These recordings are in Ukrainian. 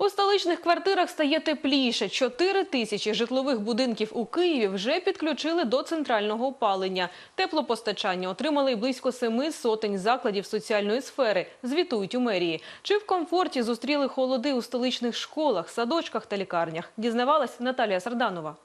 У столичних квартирах стає тепліше. Чотири тисячі житлових будинків у Києві вже підключили до центрального опалення. Теплопостачання отримали й близько семи сотень закладів соціальної сфери, звітують у мерії. Чи в комфорті зустріли холоди у столичних школах, садочках та лікарнях? Дізнавалась Наталія Сарданова.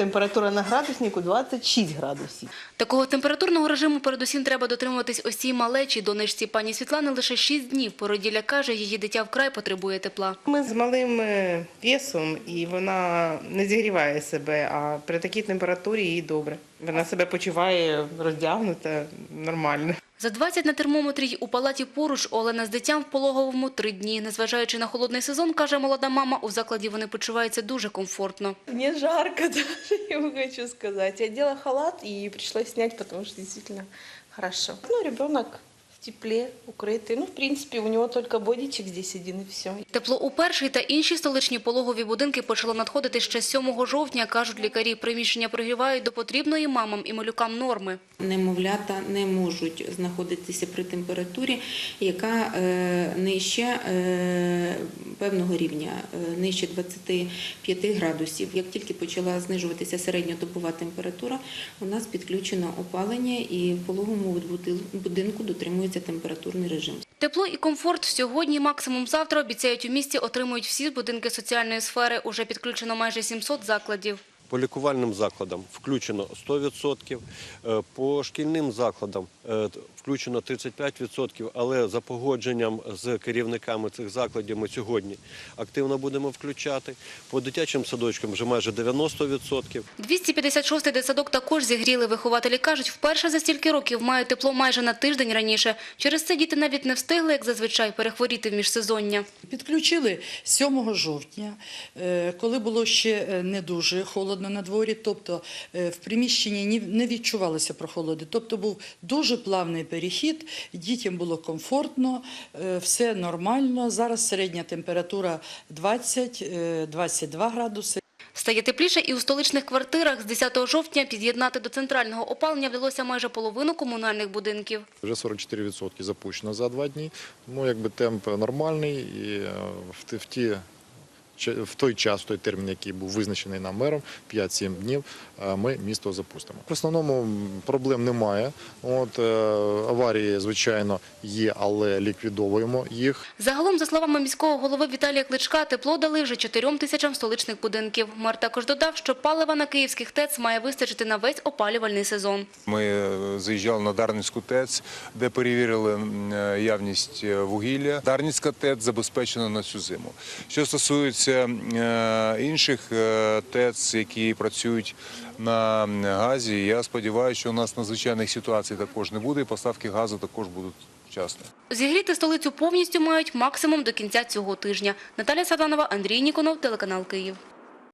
Температура на градуснику 26 градусів. Такого температурного режиму передусім треба дотримуватись ось цій малечій донечці пані Світлани лише 6 днів. Породілля каже, її дитя вкрай потребує тепла. Ми з малим весом, і вона не зігріває себе, а при такій температурі їй добре. Вона себе почуває роздягнута нормально. За 20 на термометрі у палаті поруч Олена з дитям в пологовому три дні. Незважаючи на холодний сезон, каже молода мама, у закладі вони почуваються дуже комфортно. Мені жарко я хочу сказати. Я діла халат і прийшла зняти, тому що дійсно хорошо. Ну, в тепле, укритий. Ну, в принципі, у нього только бодічик здесь один і все. Тепло у перший та інші столичні пологові будинки почало надходити ще 7 жовтня. Кажуть лікарі, приміщення прогрівають до потрібної мамам і малюкам норми. Немовлята не можуть знаходитися при температурі, яка е, нижче певного рівня, е, нижче 25 градусів. Як тільки почала знижуватися середньодобова температура, у нас підключено опалення і в пологовому буди- будинку дотримується температурний режим. Тепло і комфорт сьогодні, максимум завтра, обіцяють у місті, отримують всі будинки соціальної сфери. Уже підключено майже 700 закладів. По лікувальним закладам включено 100%, е, по шкільним закладам е, включено 35%, але за погодженням з керівниками цих закладів ми сьогодні активно будемо включати. По дитячим садочкам вже майже 90%. 256-й дитсадок також зігріли. Вихователі кажуть, вперше за стільки років мають тепло майже на тиждень раніше. Через це діти навіть не встигли, як зазвичай, перехворіти в міжсезоння. Підключили 7 жовтня, е, коли було ще не дуже холодно на дворі, тобто е, в приміщенні не відчувалося прохолоди. Тобто був дуже плавний перехід, дітям було комфортно, е, все нормально. Зараз середня температура 20-22 градуси. Стає тепліше і у столичних квартирах. З 10 жовтня під'єднати до центрального опалення вдалося майже половину комунальних будинків. Вже 44% запущено за два дні. Тому якби темп нормальний і е, в, ті- в В той час, в той термін, який був визначений нам мером, 5-7 днів, е, ми місто запустимо. В основному проблем немає. От, е, аварії, звичайно, є, але ліквідовуємо їх. Загалом, за словами міського голови Віталія Кличка, тепло дали вже 4 тисячам столичних будинків. Мер також додав, що палива на київських ТЕЦ має вистачити на весь опалювальний сезон. Ми е, заїжджали на Дарницьку ТЕЦ, де перевірили явність вугілля. Дарницька ТЕЦ забезпечена на цю зиму. Що стосується е, інших е, ТЕЦ, які працюють на газі, я сподіваюся, що у нас надзвичайних ситуацій також не буде, і поставки газу також будуть вчасно. Зігріти столицю повністю мають максимум до кінця цього тижня. Наталя Саданова, Андрій Ніконов, телеканал Київ.